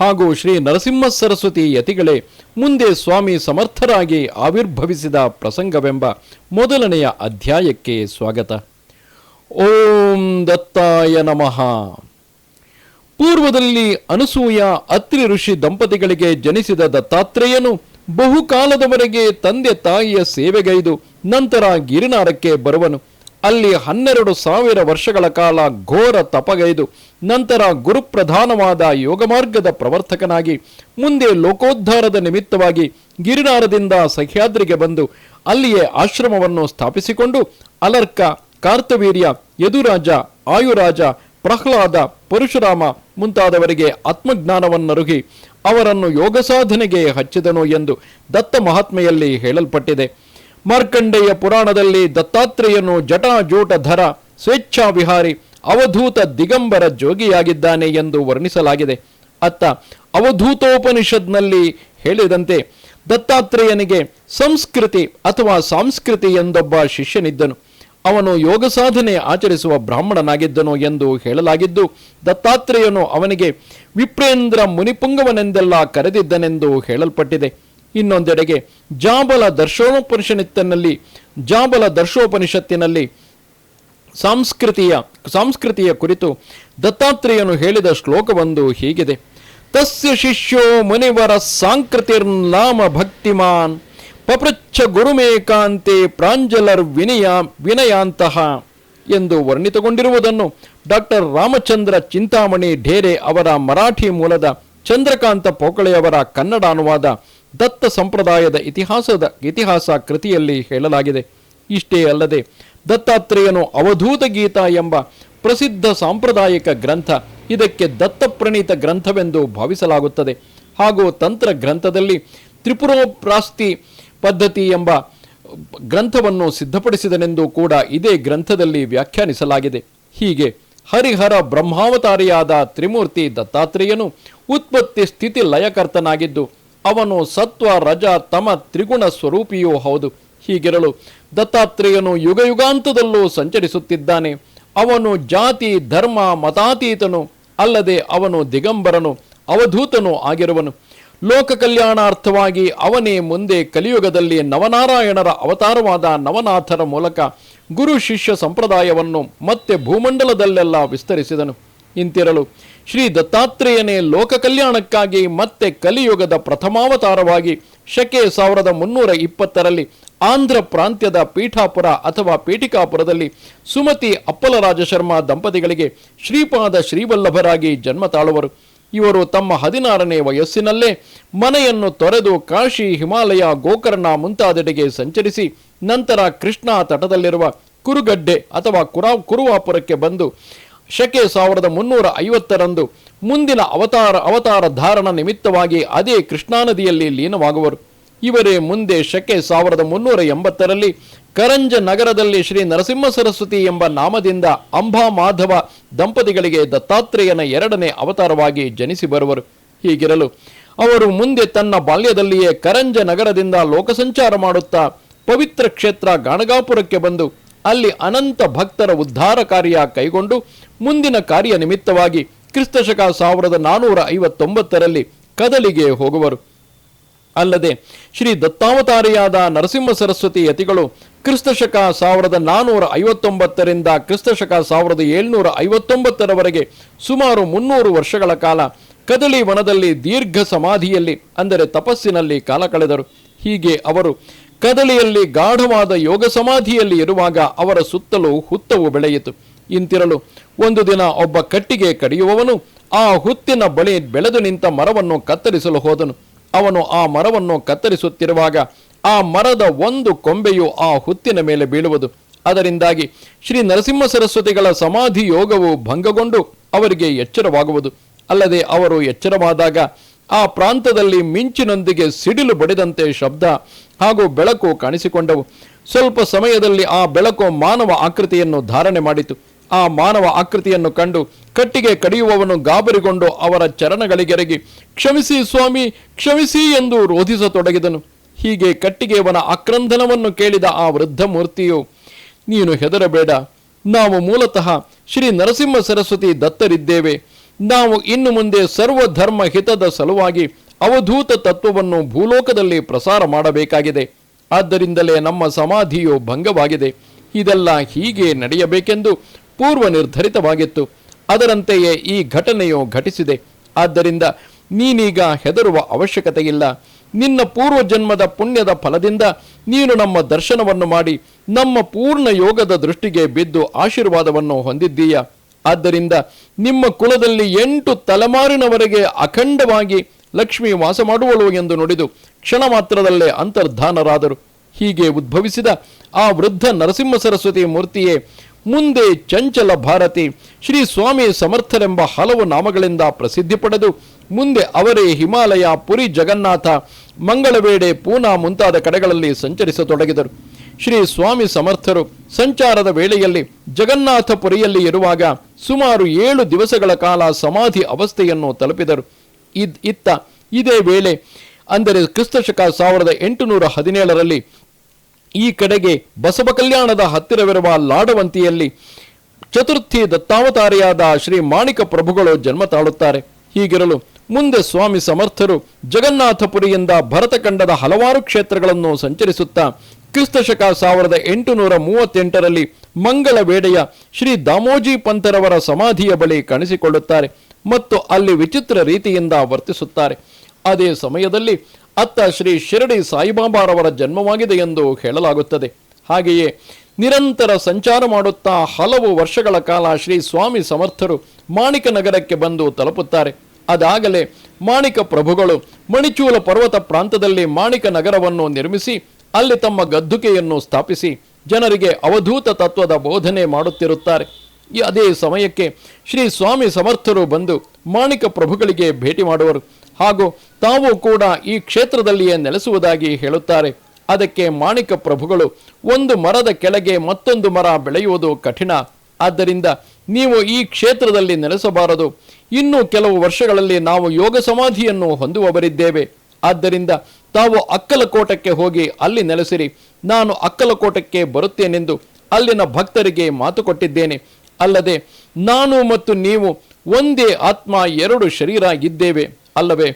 ಹಾಗೂ ಶ್ರೀ ನರಸಿಂಹ ಸರಸ್ವತಿ ಯತಿಗಳೇ, ಮುಂದೆ ಸ್ವಾಮಿ ಸಮರ್ಥರಾಗಿ ಆವಿರ್ಭವಿಸಿದ ಪ್ರಸಂಗವೆಂಬ ಮೊದಲನೆಯ ಅಧ್ಯಾಯಕ್ಕೆ ಸ್ವಾಗತ. ಓಂ ದತ್ತಾಯ ನಮಃ. ಪೂರ್ವದಲ್ಲಿ ಅನಸೂಯ, ಅತ್ರಿ ಋಷಿ ದಂಪತಿಗಳಿಗೆ ಜನಿಸಿದ ದತ್ತಾತ್ರೇಯನು ಬಹುಕಾಲದವರೆಗೆ ತಂದೆ ತಾಯಿಯ ಸೇವೆಗೈದು ನಂತರ ಗಿರಿನಾರಕ್ಕೆ ಬರುವನು. ಅಲ್ಲಿ ಹನ್ನೆರಡು ಸಾವಿರ ವರ್ಷಗಳ ಕಾಲ ಘೋರ ತಪಗೈದು, ನಂತರ ಗುರುಪ್ರಧಾನವಾದ ಯೋಗಮಾರ್ಗದ ಪ್ರವರ್ತಕನಾಗಿ, ಮುಂದೆ ಲೋಕೋದ್ಧಾರದ ನಿಮಿತ್ತವಾಗಿ ಗಿರಿನಾರದಿಂದ ಸಹ್ಯಾದ್ರಿಗೆ ಬಂದು ಅಲ್ಲಿಯೇ ಆಶ್ರಮವನ್ನು ಸ್ಥಾಪಿಸಿಕೊಂಡು ಅಲರ್ಕ, ಕಾರ್ತವೀರ್ಯ, ಯದುರಾಜ, ಆಯುರಾಜ, ಪ್ರಹ್ಲಾದ, ಪರಶುರಾಮ ಮುಂತಾದವರಿಗೆ ಆತ್ಮಜ್ಞಾನವನ್ನರುಗಿ ಅವರನ್ನು ಯೋಗ ಸಾಧನೆಗೆ ಹಚ್ಚಿದನು ಎಂದು ದತ್ತ ಮಹಾತ್ಮೆಯಲ್ಲಿ ಹೇಳಲ್ಪಟ್ಟಿದೆ. ಮಾರ್ಕಂಡೇಯ ಪುರಾಣದಲ್ಲಿ ದತ್ತಾತ್ರೇಯನು ಜಟಾಜೂಟಧರ ಸ್ವೇಚ್ಛಾ ವಿಹಾರಿ, ಅವಧೂತ ದಿಗಂಬರ ಜೋಗಿಯಾಗಿದ್ದಾನೆ ಎಂದು ವರ್ಣಿಸಲಾಗಿದೆ. ಅತ್ತ ಅವಧೂತೋಪನಿಷದ್ನಲ್ಲಿ ಹೇಳಿದಂತೆ ದತ್ತಾತ್ರೇಯನಿಗೆ ಸಂಸ್ಕೃತಿ ಅಥವಾ ಸಾಂಸ್ಕೃತಿ ಎಂದೊಬ್ಬ ಶಿಷ್ಯನಿದ್ದನು. ಅವನು ಯೋಗ ಸಾಧನೆ ಆಚರಿಸುವ ಬ್ರಾಹ್ಮಣನಾಗಿದ್ದನು ಎಂದು ಹೇಳಲಾಗಿದ್ದು, ದತ್ತಾತ್ರೇಯನು ಅವನಿಗೆ ವಿಪ್ರೇಂದ್ರ ಮುನಿಪುಂಗವನೆಂದೆಲ್ಲ ಕರೆದಿದ್ದನೆಂದು ಹೇಳಲ್ಪಟ್ಟಿದೆ. ಇನ್ನೊಂದೆಡೆಗೆ, ಜಾಂಬಲ ದರ್ಶೋಪನಿಷತ್ತಿನಲ್ಲಿ ಜಾಂಬಲ ದರ್ಶೋಪನಿಷತ್ತಿನಲ್ಲಿ ಸಂಸ್ಕೃತಿಯ ಸಂಸ್ಕೃತಿಯ ಕುರಿತು ದತ್ತಾತ್ರೇಯನು ಹೇಳಿದ ಶ್ಲೋಕವೊಂದು ಹೀಗಿದೆ. ತಸ್ಯ ಶಿಷ್ಯೋ ಮುನಿವರ ಸಾಂಕೃತಿರ್ನಾಮ ಭಕ್ತಿಮಾನ್, ಪಪೃಚ್ಛ ಗುರುಮೇಕಾಂತೆ ಪ್ರಾಂಜಲರ್ ವಿನಯ ವಿನಯಾಂತಹ ಎಂದು ವರ್ಣಿತಗೊಂಡಿರುವುದನ್ನು ಡಾಕ್ಟರ್ ರಾಮಚಂದ್ರ ಚಿಂತಾಮಣಿ ಢೇರೆ ಅವರ ಮರಾಠಿ ಮೂಲದ ಚಂದ್ರಕಾಂತ ಪೋಕಳೆಯವರ ಕನ್ನಡ ಅನುವಾದ ದತ್ತ ಸಂಪ್ರದಾಯದ ಇತಿಹಾಸದ ಇತಿಹಾಸ ಕೃತಿಯಲ್ಲಿ ಹೇಳಲಾಗಿದೆ. ಇಷ್ಟೇ ಅಲ್ಲದೆ ದತ್ತಾತ್ರೇಯನು ಅವಧೂತ ಗೀತಾ ಎಂಬ ಪ್ರಸಿದ್ಧ ಸಾಂಪ್ರದಾಯಿಕ ಗ್ರಂಥ ಇದಕ್ಕೆ ದತ್ತಪ್ರಣೀತ ಗ್ರಂಥವೆಂದು ಭಾವಿಸಲಾಗುತ್ತದೆ. ಹಾಗೂ ತಂತ್ರ ಗ್ರಂಥದಲ್ಲಿ ತ್ರಿಪುರೋಪ್ರಾಸ್ತಿ ಪದ್ಧತಿ ಎಂಬ ಗ್ರಂಥವನ್ನು ಸಿದ್ಧಪಡಿಸಿದನೆಂದು ಕೂಡ ಇದೇ ಗ್ರಂಥದಲ್ಲಿ ವ್ಯಾಖ್ಯಾನಿಸಲಾಗಿದೆ. ಹೀಗೆ ಹರಿಹರ ಬ್ರಹ್ಮಾವತಾರಿಯಾದ ತ್ರಿಮೂರ್ತಿ ದತ್ತಾತ್ರೇಯನು ಉತ್ಪತ್ತಿ ಸ್ಥಿತಿ ಲಯಕರ್ತನಾಗಿದ್ದು ಅವನು ಸತ್ವ, ರಜ, ತಮ, ತ್ರಿಗುಣ ಸ್ವರೂಪಿಯೂ ಹೌದು. ಹೀಗಿರಲು ದತ್ತಾತ್ರೇಯನು ಯುಗಯುಗಾಂತದಲ್ಲೂ ಸಂಚರಿಸುತ್ತಿದ್ದಾನೆ. ಅವನು ಜಾತಿ, ಧರ್ಮ, ಮತಾತೀತನು ಅಲ್ಲದೆ ಅವನು ದಿಗಂಬರನು, ಅವಧೂತನು ಆಗಿರುವನು. ಲೋಕ ಕಲ್ಯಾಣಾರ್ಥವಾಗಿ ಅವನೇ ಮುಂದೆ ಕಲಿಯುಗದಲ್ಲಿ ನವನಾರಾಯಣರ ಅವತಾರವಾದ ನವನಾಥರ ಮೂಲಕ ಗುರು ಶಿಷ್ಯ ಸಂಪ್ರದಾಯವನ್ನು ಮತ್ತೆ ಭೂಮಂಡಲದಲ್ಲೆಲ್ಲ ವಿಸ್ತರಿಸಿದನು. ಇಂತಿರಲು. ಶ್ರೀ ದತ್ತಾತ್ರೇಯನೇ ಲೋಕ ಕಲ್ಯಾಣಕ್ಕಾಗಿ ಮತ್ತೆ ಕಲಿಯುಗದ ಪ್ರಥಮಾವತಾರವಾಗಿ ಶಕೆ ಸಾವಿರದ ಮುನ್ನೂರ ಇಪ್ಪತ್ತರಲ್ಲಿ ಆಂಧ್ರ ಪ್ರಾಂತ್ಯದ ಪೀಠಾಪುರ ಅಥವಾ ಪೀಠಿಕಾಪುರದಲ್ಲಿ ಸುಮತಿ ಅಪ್ಪಲರಾಜ ಶರ್ಮಾ ದಂಪತಿಗಳಿಗೆ ಶ್ರೀಪಾದ ಶ್ರೀವಲ್ಲಭರಾಗಿ ಜನ್ಮ ತಾಳುವರು. ಇವರು ತಮ್ಮ ಹದಿನಾರನೇ ವಯಸ್ಸಿನಲ್ಲೇ ಮನೆಯನ್ನು ತೊರೆದು ಕಾಶಿ ಹಿಮಾಲಯ ಗೋಕರ್ಣ ಮುಂತಾದೆಡೆಗೆ ಸಂಚರಿಸಿ ನಂತರ ಕೃಷ್ಣಾ ತಟದಲ್ಲಿರುವ ಕುರುಗಡ್ಡೆ ಅಥವಾ ಕುರಾ ಕುರುವಾಪುರಕ್ಕೆ ಬಂದು ಶಕೆ ಸಾವಿರದ ಮುನ್ನೂರ ಐವತ್ತರಂದು ಮುಂದಿನ ಅವತಾರ ಅವತಾರ ಧಾರಣ ನಿಮಿತ್ತವಾಗಿ ಅದೇ ಕೃಷ್ಣಾ ನದಿಯಲ್ಲಿ ಲೀನವಾಗುವರು. ಇವರೇ ಮುಂದೆ ಶಕೆ ಸಾವಿರದ ಮುನ್ನೂರ ಎಂಬತ್ತರಲ್ಲಿ ಕರಂಜ ನಗರದಲ್ಲಿ ಶ್ರೀ ನರಸಿಂಹ ಸರಸ್ವತಿ ಎಂಬ ನಾಮದಿಂದ ಅಂಬಾ ಮಾಧವ ದಂಪತಿಗಳಿಗೆ ದತ್ತಾತ್ರೇಯನ ಎರಡನೇ ಅವತಾರವಾಗಿ ಜನಿಸಿ ಬರುವರು. ಹೀಗಿರಲು ಅವರು ಮುಂದೆ ತನ್ನ ಬಾಲ್ಯದಲ್ಲಿಯೇ ಕರಂಜ ನಗರದಿಂದ ಲೋಕಸಂಚಾರ ಮಾಡುತ್ತಾ ಪವಿತ್ರ ಕ್ಷೇತ್ರ ಗಾಣಗಾಪುರಕ್ಕೆ ಬಂದು ಅಲ್ಲಿ ಅನಂತ ಭಕ್ತರ ಉದ್ಧಾರ ಕಾರ್ಯ ಕೈಗೊಂಡು ಮುಂದಿನ ಕಾರ್ಯ ನಿಮಿತ್ತವಾಗಿ ಕ್ರಿಸ್ತಶಕ ಸಾವಿರದ ನಾನೂರ ಐವತ್ತೊಂಬತ್ತರಲ್ಲಿ ಕದಲಿಗೆ ಹೋಗುವರು. ಅಲ್ಲದೆ ಶ್ರೀ ದತ್ತಾವತಾರಿಯಾದ ನರಸಿಂಹ ಸರಸ್ವತಿ ಯತಿಗಳು ಕ್ರಿಸ್ತಶಕ ಸಾವಿರದ ನಾನೂರ ಐವತ್ತೊಂಬತ್ತರಿಂದ ಕ್ರಿಸ್ತಶಕ ಸಾವಿರದ ಏಳ್ನೂರ ಐವತ್ತೊಂಬತ್ತರವರೆಗೆ ಸುಮಾರು ಮುನ್ನೂರು ವರ್ಷಗಳ ಕಾಲ ಕದಳಿ ವನದಲ್ಲಿ ದೀರ್ಘ ಸಮಾಧಿಯಲ್ಲಿ, ಅಂದರೆ ತಪಸ್ಸಿನಲ್ಲಿ ಕಾಲ ಕಳೆದರು. ಹೀಗೆ ಅವರು ಕದಳಿಯಲ್ಲಿ ಗಾಢವಾದ ಯೋಗ ಸಮಾಧಿಯಲ್ಲಿ ಇರುವಾಗ ಅವರ ಸುತ್ತಲೂ ಹುತ್ತವು ಬೆಳೆಯಿತು. ಇಂತಿರಲು ಒಂದು ದಿನ ಒಬ್ಬ ಕಟ್ಟಿಗೆ ಕಡಿಯುವವನು ಆ ಹುತ್ತಿನ ಬಳಿ ಬೆಳೆದು ನಿಂತ ಮರವನ್ನು ಕತ್ತರಿಸಲು ಹೋದನು. ಅವನು ಆ ಮರವನ್ನು ಕತ್ತರಿಸುತ್ತಿರುವಾಗ ಆ ಮರದ ಒಂದು ಕೊಂಬೆಯು ಆ ಹುತ್ತಿನ ಮೇಲೆ ಬೀಳುವುದು. ಅದರಿಂದಾಗಿ ಶ್ರೀ ನರಸಿಂಹ ಸರಸ್ವತಿಗಳ ಸಮಾಧಿ ಯೋಗವು ಭಂಗಗೊಂಡು ಅವರಿಗೆ ಎಚ್ಚರವಾಗುವುದು. ಅಲ್ಲದೆ ಅವರು ಎಚ್ಚರವಾದಾಗ ಆ ಪ್ರಾಂತದಲ್ಲಿ ಮಿಂಚಿನೊಂದಿಗೆ ಸಿಡಿಲು ಬಡಿದಂತೆ ಶಬ್ದ ಹಾಗೂ ಬೆಳಕು ಕಾಣಿಸಿಕೊಂಡವು. ಸ್ವಲ್ಪ ಸಮಯದಲ್ಲಿ ಆ ಬೆಳಕು ಮಾನವ ಆಕೃತಿಯನ್ನು ಧಾರಣೆ ಮಾಡಿತು. ಆ ಮಾನವ ಆಕೃತಿಯನ್ನು ಕಂಡು ಕಟ್ಟಿಗೆ ಕಡಿಯುವವನು ಗಾಬರಿಗೊಂಡು ಅವರ ಚರಣಗಳಿಗೆರಗಿ, ಕ್ಷಮಿಸಿ ಸ್ವಾಮಿ, ಕ್ಷಮಿಸಿ ಎಂದು ರೋಧಿಸತೊಡಗಿದನು. ಹೀಗೆ ಕಟ್ಟಿಗೆಯವನ ಆಕ್ರಂದನವನ್ನು ಕೇಳಿದ ಆ ವೃದ್ಧ ಮೂರ್ತಿಯು, ನೀನು ಹೆದರಬೇಡ. ನಾವು ಮೂಲತಃ ಶ್ರೀ ನರಸಿಂಹ ಸರಸ್ವತಿ ದತ್ತರಿದ್ದೇವೆ. ನಾವು ಇನ್ನು ಮುಂದೆ ಸರ್ವಧರ್ಮ ಹಿತದ ಸಲುವಾಗಿ ಅವಧೂತ ತತ್ವವನ್ನು ಭೂಲೋಕದಲ್ಲಿ ಪ್ರಸಾರ ಮಾಡಬೇಕಾಗಿದೆ. ಆದ್ದರಿಂದಲೇ ನಮ್ಮ ಸಮಾಧಿಯು ಭಂಗವಾಗಿದೆ. ಇದೆಲ್ಲ ಹೀಗೆ ನಡೆಯಬೇಕೆಂದು ಪೂರ್ವ ನಿರ್ಧರಿತವಾಗಿತ್ತು ಅದರಂತೆಯೇ ಈ ಘಟನೆಯು ಘಟಿಸಿದೆ. ಆದ್ದರಿಂದ ನೀನೀಗ ಹೆದರುವ ಅವಶ್ಯಕತೆ ಇಲ್ಲ ನಿನ್ನ ಪೂರ್ವ ಜನ್ಮದ ಪುಣ್ಯದ ಫಲದಿಂದ ನೀನು ನಮ್ಮ ದರ್ಶನವನ್ನು ಮಾಡಿ, ನಮ್ಮ ಪೂರ್ಣ ಯೋಗದ ದೃಷ್ಟಿಗೆ ಬಿದ್ದು ಆಶೀರ್ವಾದವನ್ನು ಹೊಂದಿದ್ದೀಯ? ಆದ್ದರಿಂದ ನಿಮ್ಮ ಕುಲದಲ್ಲಿ ಎಂಟು ತಲೆಮಾರಿನವರೆಗೆ ಅಖಂಡವಾಗಿ ಲಕ್ಷ್ಮಿ ವಾಸ ಮಾಡುವಳು ಎಂದು ನುಡಿದು ಕ್ಷಣ ಮಾತ್ರದಲ್ಲೇ ಅಂತರ್ಧಾನರಾದರು. ಹೀಗೆ ಉದ್ಭವಿಸಿದ ಆ ವೃದ್ಧ ನರಸಿಂಹ ಸರಸ್ವತಿ ಮೂರ್ತಿಯೇ ಮುಂದೆ ಚಂಚಲ ಭಾರತಿ, ಶ್ರೀ ಸ್ವಾಮಿ ಸಮರ್ಥರೆಂಬ ಹಲವು ನಾಮಗಳಿಂದ ಪ್ರಸಿದ್ಧಿ ಪಡೆದು ಮುಂದೆ ಅವರೇ ಹಿಮಾಲಯ, ಪುರಿ ಜಗನ್ನಾಥ, ಮಂಗಳವೇಡೆ, ಪೂನಾ ಮುಂತಾದ ಕಡೆಗಳಲ್ಲಿ ಸಂಚರಿಸತೊಡಗಿದರು. ಶ್ರೀ ಸ್ವಾಮಿ ಸಮರ್ಥರು ಸಂಚಾರದ ವೇಳೆಯಲ್ಲಿ ಜಗನ್ನಾಥಪುರಿಯಲ್ಲಿ ಇರುವಾಗ ಸುಮಾರು ಏಳು ದಿವಸಗಳ ಕಾಲ ಸಮಾಧಿ ಅವಸ್ಥೆಯನ್ನು ತಲುಪಿದರು. ಇದ್, ಇತ್ತ ಇದೇ ವೇಳೆ ಅಂದರೆ ಕ್ರಿಸ್ತಶಕ ಸಾವಿರದ ಎಂಟುನೂರ ಹದಿನೇಳರಲ್ಲಿ ಈ ಕಡೆಗೆ ಬಸವ ಕಲ್ಯಾಣದ ಹತ್ತಿರವಿರುವ ಲಾಡವಂತಿಯಲ್ಲಿ ಚತುರ್ಥಿ ದತ್ತಾವತಾರಿಯಾದ ಶ್ರೀ ಮಾಣಿಕ ಪ್ರಭುಗಳು ಜನ್ಮ ತಾಳುತ್ತಾರೆ. ಹೀಗಿರಲು ಮುಂದೆ ಸ್ವಾಮಿ ಸಮರ್ಥರು ಜಗನ್ನಾಥಪುರಿಯಿಂದ ಭರತಖಂಡದ ಹಲವಾರು ಕ್ಷೇತ್ರಗಳನ್ನು ಸಂಚರಿಸುತ್ತಾ ಕ್ರಿಸ್ತಶಕ ಸಾವಿರದ ಎಂಟುನೂರ ಮೂವತ್ತೆಂಟರಲ್ಲಿ ಮಂಗಳ ವೇಡೆಯ ಶ್ರೀ ದಾಮೋಜಿ ಪಂತರವರ ಸಮಾಧಿಯ ಬಳಿ ಕಾಣಿಸಿಕೊಳ್ಳುತ್ತಾರೆ ಮತ್ತು ಅಲ್ಲಿ ವಿಚಿತ್ರ ರೀತಿಯಿಂದ ವರ್ತಿಸುತ್ತಾರೆ. ಅದೇ ಸಮಯದಲ್ಲಿ ಅತ್ತ ಶ್ರೀ ಶಿರಡಿ ಸಾಯಿಬಾಬಾರವರ ಜನ್ಮವಾಗಿದೆ ಎಂದು ಹೇಳಲಾಗುತ್ತದೆ. ಹಾಗೆಯೇ ನಿರಂತರ ಸಂಚಾರ ಮಾಡುತ್ತಾ ಹಲವು ವರ್ಷಗಳ ಕಾಲ ಶ್ರೀ ಸ್ವಾಮಿ ಸಮರ್ಥರು ಮಾಣಿಕ ನಗರಕ್ಕೆ ಬಂದು ತಲುಪುತ್ತಾರೆ. ಅದಾಗಲೇ ಮಾಣಿಕ ಪ್ರಭುಗಳು ಮಣಿಚೂಲ ಪರ್ವತ ಪ್ರಾಂತದಲ್ಲಿ ಮಾಣಿಕ ನಗರವನ್ನು ನಿರ್ಮಿಸಿ ಅಲ್ಲಿ ತಮ್ಮ ಗದ್ದುಕೆಯನ್ನು ಸ್ಥಾಪಿಸಿ ಜನರಿಗೆ ಅವಧೂತ ತತ್ವದ ಬೋಧನೆ ಮಾಡುತ್ತಿರುತ್ತಾರೆ. ಅದೇ ಸಮಯಕ್ಕೆ ಶ್ರೀ ಸ್ವಾಮಿ ಸಮರ್ಥರು ಬಂದು ಮಾಣಿಕ ಪ್ರಭುಗಳಿಗೆ ಭೇಟಿ ಮಾಡುವರು. ಹಾಗೂ ತಾವು ಕೂಡ ಈ ಕ್ಷೇತ್ರದಲ್ಲಿಯೇ ನೆಲೆಸುವುದಾಗಿ ಹೇಳುತ್ತಾರೆ. ಅದಕ್ಕೆ ಮಾಣಿಕ ಪ್ರಭುಗಳು ಒಂದು ಮರದ ಕೆಳಗೆ ಮತ್ತೊಂದು ಮರ ಬೆಳೆಯುವುದು ಕಠಿಣ. ಆದ್ದರಿಂದ ನೀವು ಈ ಕ್ಷೇತ್ರದಲ್ಲಿ ನೆಲೆಸಬಾರದು. ಇನ್ನು ಕೆಲವು ವರ್ಷಗಳಲ್ಲಿ ನಾವು ಯೋಗ ಸಮಾಧಿಯನ್ನು ಹೊಂದುವವರಿದ್ದೇವೆ. ಆದ್ದರಿಂದ ತಾವು ಅಕ್ಕಲಕೋಟಕ್ಕೆ ಹೋಗಿ ಅಲ್ಲಿ ನೆಲೆಸಿರಿ. ನಾನು ಅಕ್ಕಲಕೋಟಕ್ಕೆ ಬರುತ್ತೇನೆಂದು ಅಲ್ಲಿನ ಭಕ್ತರಿಗೆ ಮಾತು ಕೊಟ್ಟಿದ್ದೇನೆ. ಅಲ್ಲದೆ ನಾನು ಮತ್ತು ನೀವು ಒಂದೇ ಆತ್ಮ, ಎರಡು ಶರೀರ ಇದ್ದೇವೆ ಅಲ್ಲವೇ?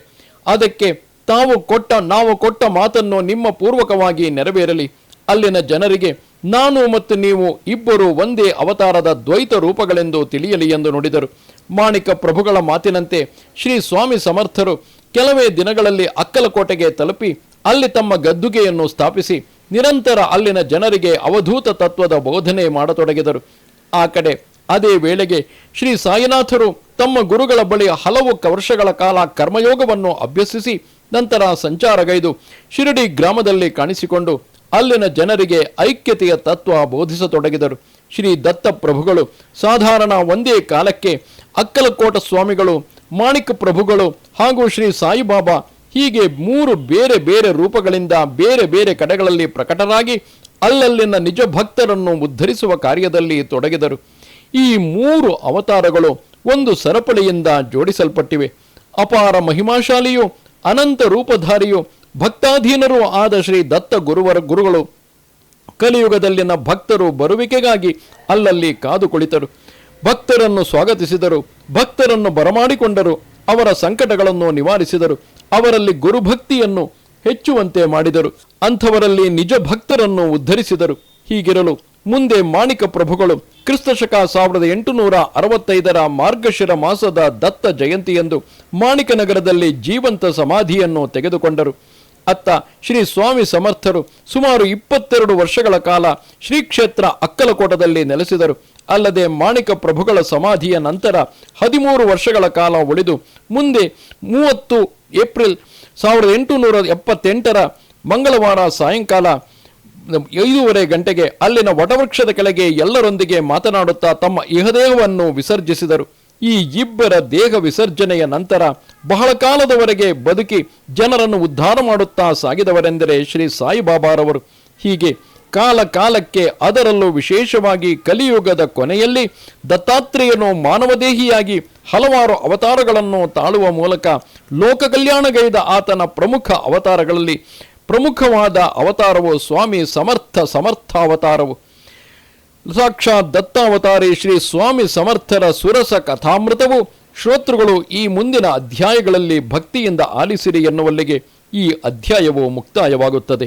ಅದಕ್ಕೆ ತಾವು ಕೊಟ್ಟ, ನಾವು ಕೊಟ್ಟ ಮಾತನ್ನು ನಿಮ್ಮ ಪೂರ್ವಕವಾಗಿ ನೆರವೇರಲಿ. ಅಲ್ಲಿನ ಜನರಿಗೆ ನಾನು ಮತ್ತು ನೀವು ಇಬ್ಬರು ಒಂದೇ ಅವತಾರದ ದ್ವೈತ ರೂಪಗಳೆಂದು ತಿಳಿಯಲಿ ಎಂದು ನುಡಿದರು. ಮಾಣಿಕ ಪ್ರಭುಗಳ ಮಾತಿನಂತೆ ಶ್ರೀ ಸ್ವಾಮಿ ಸಮರ್ಥರು ಕೆಲವೇ ದಿನಗಳಲ್ಲಿ ಅಕ್ಕಲಕೋಟೆಗೆ ತಲುಪಿ ಅಲ್ಲಿ ತಮ್ಮ ಗದ್ದುಗೆಯನ್ನು ಸ್ಥಾಪಿಸಿ ನಿರಂತರ ಅಲ್ಲಿನ ಜನರಿಗೆ ಅವಧೂತ ತತ್ವದ ಬೋಧನೆ ಮಾಡತೊಡಗಿದರು. ಆ ಕಡೆ ಅದೇ ವೇಳೆಗೆ ಶ್ರೀ ಸಾಯಿನಾಥರು ತಮ್ಮ ಗುರುಗಳ ಬಳಿ ಹಲವು ವರ್ಷಗಳ ಕಾಲ ಕರ್ಮಯೋಗವನ್ನು ಅಭ್ಯಸಿಸಿ ನಂತರ ಸಂಚಾರಗೈದು ಶಿರಡಿ ಗ್ರಾಮದಲ್ಲಿ ಕಾಣಿಸಿಕೊಂಡು ಅಲ್ಲಿನ ಜನರಿಗೆ ಐಕ್ಯತೆಯ ತತ್ವ ಬೋಧಿಸತೊಡಗಿದರು. ಶ್ರೀ ದತ್ತ ಪ್ರಭುಗಳು ಸಾಧಾರಣ ಒಂದೇ ಕಾಲಕ್ಕೆ ಅಕ್ಕಲಕೋಟ ಸ್ವಾಮಿಗಳು ಮಾಣಿಕ ಪ್ರಭುಗಳು ಹಾಗೂ ಶ್ರೀ ಸಾಯಿಬಾಬಾ ಹೀಗೆ ಮೂರು ಬೇರೆ ಬೇರೆ ರೂಪಗಳಿಂದ ಬೇರೆ ಬೇರೆ ಕಡೆಗಳಲ್ಲಿ ಪ್ರಕಟರಾಗಿ ಅಲ್ಲಲ್ಲಿನ ನಿಜ ಭಕ್ತರನ್ನು ಉದ್ಧರಿಸುವ ಕಾರ್ಯದಲ್ಲಿ ತೊಡಗಿದರು. ಈ ಮೂರು ಅವತಾರಗಳು ಒಂದು ಸರಪಳಿಯಿಂದ ಜೋಡಿಸಲ್ಪಟ್ಟಿವೆ. ಅಪಾರ ಮಹಿಮಾಶಾಲಿಯು, ಅನಂತ ರೂಪಧಾರಿಯು, ಭಕ್ತಾಧೀನರೂ ಆದ ಶ್ರೀ ದತ್ತ ಗುರುವರ ಗುರುಗಳು. ಕಲಿಯುಗದಲ್ಲಿನ ಭಕ್ತರು ಬರುವಿಕೆಗಾಗಿ ಅಲ್ಲಲ್ಲಿ ಕಾದು ಕುಳಿತರು. ಭಕ್ತರನ್ನು ಸ್ವಾಗತಿಸಿದರು. ಭಕ್ತರನ್ನು ಬರಮಾಡಿಕೊಂಡರು. ಅವರ ಸಂಕಟಗಳನ್ನು ನಿವಾರಿಸಿದರು. ಅವರಲ್ಲಿ ಗುರುಭಕ್ತಿಯನ್ನು ಹೆಚ್ಚುವಂತೆ ಮಾಡಿದರು. ಅಂಥವರಲ್ಲಿ ನಿಜ ಭಕ್ತರನ್ನು ಉದ್ಧರಿಸಿದರು. ಹೀಗಿರಲು ಮುಂದೆ ಮಾಣಿಕ ಪ್ರಭುಗಳು ಕ್ರಿಸ್ತಶಕ ಸಾವಿರದ ಎಂಟುನೂರ ಅರವತ್ತೈದರ ಮಾರ್ಗಶಿರ ಮಾಸದ ದತ್ತ ಜಯಂತಿಯಂದು ಮಾಣಿಕ ನಗರದಲ್ಲಿ ಜೀವಂತ ಸಮಾಧಿಯನ್ನು ತೆಗೆದುಕೊಂಡರು. ಅತ್ತ ಶ್ರೀ ಸ್ವಾಮಿ ಸಮರ್ಥರು ಸುಮಾರು ಇಪ್ಪತ್ತೆರಡು ವರ್ಷಗಳ ಕಾಲ ಶ್ರೀ ಕ್ಷೇತ್ರ ಅಕ್ಕಲಕೋಟದಲ್ಲಿ ನೆಲೆಸಿದರು. ಅಲ್ಲದೆ ಮಾಣಿಕ ಪ್ರಭುಗಳ ಸಮಾಧಿಯ ನಂತರ ಹದಿಮೂರು ವರ್ಷಗಳ ಕಾಲ ಉಳಿದು ಮುಂದೆ ಮೂವತ್ತು ಏಪ್ರಿಲ್ ಸಾವಿರದ ಎಂಟುನೂರ ಎಪ್ಪತ್ತೆಂಟರ ಮಂಗಳವಾರ ಸಾಯಂಕಾಲ ಐದೂವರೆ ಗಂಟೆಗೆ ಅಲ್ಲಿನ ವಟವೃಕ್ಷದ ಕೆಳಗೆ ಎಲ್ಲರೊಂದಿಗೆ ಮಾತನಾಡುತ್ತಾ ತಮ್ಮ ಇಹದೇಹವನ್ನು ವಿಸರ್ಜಿಸಿದರು. ಈ ಇಬ್ಬರ ದೇಹ ವಿಸರ್ಜನೆಯ ನಂತರ ಬಹಳ ಕಾಲದವರೆಗೆ ಬದುಕಿ ಜನರನ್ನು ಉದ್ಧಾರ ಮಾಡುತ್ತಾ ಸಾಗಿದವರೆಂದರೆ ಶ್ರೀ ಸಾಯಿಬಾಬಾರವರು. ಹೀಗೆ ಕಾಲ ಕಾಲಕ್ಕೆ ಅದರಲ್ಲೂ ವಿಶೇಷವಾಗಿ ಕಲಿಯುಗದ ಕೊನೆಯಲ್ಲಿ ದತ್ತಾತ್ರೇಯನು ಮಾನವದೇಹಿಯಾಗಿ ಹಲವಾರು ಅವತಾರಗಳನ್ನು ತಾಳುವ ಮೂಲಕ ಲೋಕ ಕಲ್ಯಾಣಗೈದ ಆತನ ಪ್ರಮುಖ ಅವತಾರಗಳಲ್ಲಿ ಪ್ರಮುಖವಾದ ಅವತಾರವು ಸ್ವಾಮಿ ಸಮರ್ಥ ಸಮರ್ಥ ಅವತಾರವು ಸಾಕ್ಷಾತ್ ದತ್ತಾವತಾರಿ ಶ್ರೀ ಸ್ವಾಮಿ ಸಮರ್ಥರ ಸುರಸ ಕಥಾಮೃತವು ಶ್ರೋತೃಗಳು ಈ ಮುಂದಿನ ಅಧ್ಯಾಯಗಳಲ್ಲಿ ಭಕ್ತಿಯಿಂದ ಆಲಿಸಿರಿ ಎನ್ನುವಲ್ಲಿಗೆ ಈ ಅಧ್ಯಾಯವು ಮುಕ್ತಾಯವಾಗುತ್ತದೆ.